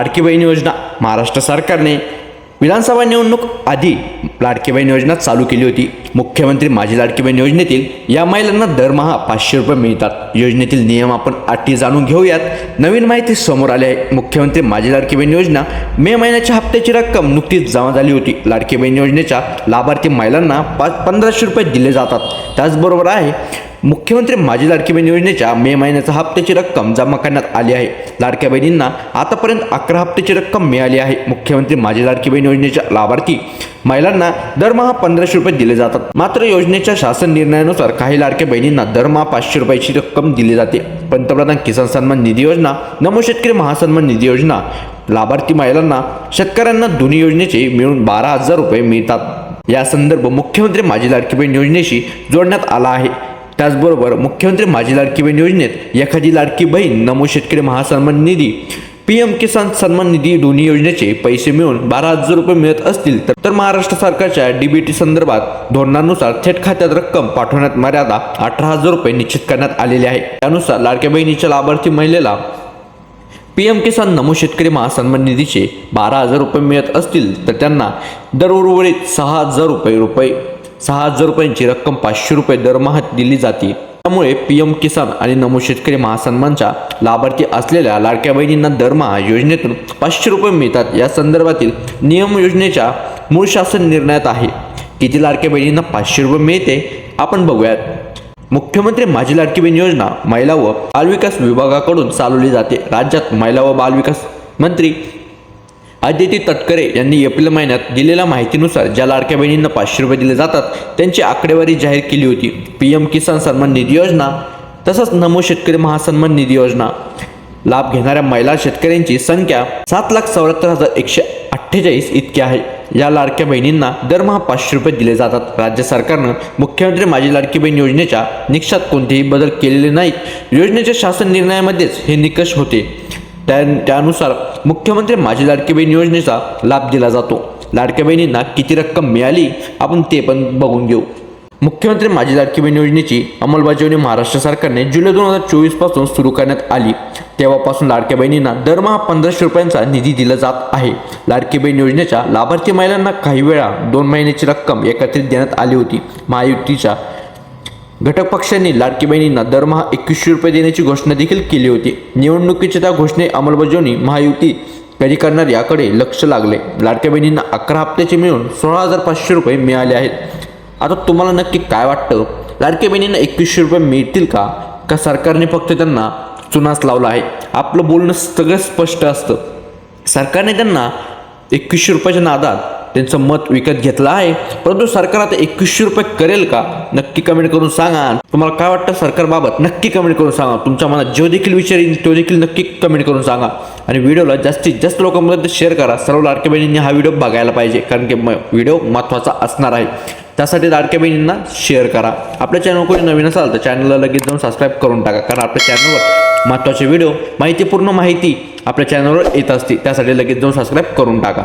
लाडकी बहीण योजना महाराष्ट्र सरकारने विधानसभा निवडणूक आधी लाडकी बहीण योजना चालू केली होती. मुख्यमंत्री माझी लाडकी बहीण योजनेतील या महिलांना दरमहा पाचशे रुपये मिळतात. योजनेतील नियम आपण अटी जाणून घेऊयात. नवीन माहिती समोर आली आहे. मुख्यमंत्री माझी लाडकी बहीण योजना मे महिन्याच्या हप्त्याची रक्कम नुकतीच जमा झाली होती. लाडकी बहीण योजनेच्या लाभार्थी महिलांना पाच पंधराशे रुपये दिले जातात. त्याचबरोबर आहे मुख्यमंत्री माझी लाडकी बहीण योजनेच्या मे महिन्याचा हप्त्याची रक्कम जमा करण्यात आली आहे. लाडक्या बहिणींना आतापर्यंत अकरा हप्त्याची रक्कम मिळाली आहे. मुख्यमंत्री माझी लाडकी बहीण योजनेच्या लाभार्थी महिलांना दरमहा पंधराशे रुपये दिले जातात. मात्र योजनेच्या शासन निर्णयानुसार काही लाडक्या बहिणींना दरमहा पाचशे रुपयाची रक्कम दिली जाते. पंतप्रधान किसान सन्मान निधी योजना नमो शेतकरी महासन्मान निधी योजना लाभार्थी महिलांना शेतकऱ्यांना दोन्ही योजनेचे मिळून बारा हजार रुपये मिळतात. या संदर्भ मुख्यमंत्री माझी लाडकी बहीण योजनेशी जोडण्यात आला आहे. त्याचबरोबर मुख्यमंत्री माझी लाडकी बहीण योजनेत एखादी लाडकी बहीण नमो शेतकरी महासन्मान निधी पी एम किसान सन्मान निधी दोन्ही योजनेचे पैसे मिळून बारा हजार रुपये मिळत असतील तर तर महाराष्ट्र सरकारच्या डीबीटी संदर्भात धोरणानुसार थेट खात्यात रक्कम पाठवण्यात मर्यादा अठरा हजार रुपये निश्चित करण्यात आलेली आहे. त्यानुसार लाडक्या बहिणीच्या लाभार्थी महिलेला पी एम किसान नमो शेतकरी महासन्मान निधीचे बारा हजार रुपये मिळत असतील तर त्यांना दर उर्वरित सहा हजार रुपये रुपये सहा हजार रुपयांची रक्कम पाचशे रुपये दरमहा दिली जाते. त्यामुळे पी एम किसान आणि नमो शेतकरी महासन्मानच्या लाभार्थी असलेल्या लाडक्या बहिणींना दरमहा योजनेतून पाचशे रुपये मिळतात. या संदर्भातील नियम योजनेच्या मूळ शासन निर्णयात आहे. किती लाडक्या बहिणींना पाचशे रुपये मिळते? आपण बघूयात. मुख्यमंत्री माझी लाडकी बहीण योजना महिला व बालविकास विभागाकडून चालवली जाते. राज्यात महिला व बालविकास मंत्री आदिती तटकरे यांनी एप्रिल महिन्यात दिलेल्या माहितीनुसार ज्या लाडक्या बहिणींना पाचशे रुपये दिले जातात त्यांची आकडेवारी जाहीर केली होती. पी एम किसान सन्मान निधी योजना तसंच नमो शेतकरी महासन्मान निधी योजना. लाभ घेणाऱ्या महिला शेतकऱ्यांची संख्या सात लाख चौऱ्याहत्तर हजार एकशे अठ्ठेचाळीस इतकी आहे. या लाडक्या बहिणींना दरमहा पाचशे रुपये दिले जातात. राज्य सरकारनं मुख्यमंत्री माझी लाडकी बहीण योजनेच्या निकषात कोणतेही बदल केलेले नाहीत. योजनेच्या शासन निर्णयामध्येच हे निकष होते. त्या त्यानुसार मुख्यमंत्री माझी लाडकी बहीण योजनेचा लाभ दिला जातो. लाडक्या बहिणींना किती रक्कम मिळाली आपण ते पण बघून घेऊ. मुख्यमंत्री माझी लाडकी बहीण योजनेची अंमलबजावणी महाराष्ट्र सरकारने जुलै दोन हजार चोवीसपासून सुरू करण्यात आली. तेव्हापासून लाडक्या बहिणींना दरमहा पंधराशे रुपयांचा निधी दिला जात आहे. लाडकी बहीण योजनेच्या लाभार्थी महिलांना काही वेळा दोन महिन्याची रक्कम एकत्रित देण्यात आली होती. महायुतीच्या घटक पक्षांनी लाडकी बहिणींना दरमहा एकवीसशे रुपये देण्याची घोषणा देखील केली होती. निवडणुकीच्या त्या घोषणे अंमलबजावणी महायुती कधी करणार याकडे लक्ष लागले. लाडक्या बहिणींना अकरा हप्त्याचे मिळून सोळा हजार पाचशे रुपये मिळाले आहेत. आता तुम्हाला नक्की काय वाटतं? लाडक्या बहिणींना एकवीसशे रुपये मिळतील का? का सरकारने फक्त त्यांना चुनास लावला आहे? आपलं बोलणं सगळं स्पष्ट असतं. सरकारने त्यांना एकवीसशे रुपयाच्या नादात त्यांचं मत विकत घेतलं आहे. परंतु सरकार आता एकवीसशे रुपये करेल का? नक्की कमेंट करून सांगा. तुम्हाला काय वाटतं सरकारबाबत? नक्की कमेंट करून सांगा. तुमच्या मनात जो देखील विचार येईल तो देखील नक्की कमेंट करून सांगा. आणि व्हिडिओला जास्तीत जास्त लोकांपर्यंत शेअर करा. सर्व लाडक्या बहिणींनी हा व्हिडिओ बघायला पाहिजे. कारण की म- व्हिडिओ महत्त्वाचा असणार आहे. त्यासाठी लाडक्या बहिणींना शेअर करा. आपल्या चॅनल कोणी नवीन असाल तर चॅनलला लगेच जाऊन सबस्क्राईब करून टाका. कारण आपल्या चॅनलवर महत्त्वाचे व्हिडिओ माहितीपूर्ण माहिती आपल्या चॅनलवर येत असते. त्यासाठी लगेच जाऊन सबस्क्राईब करून टाका.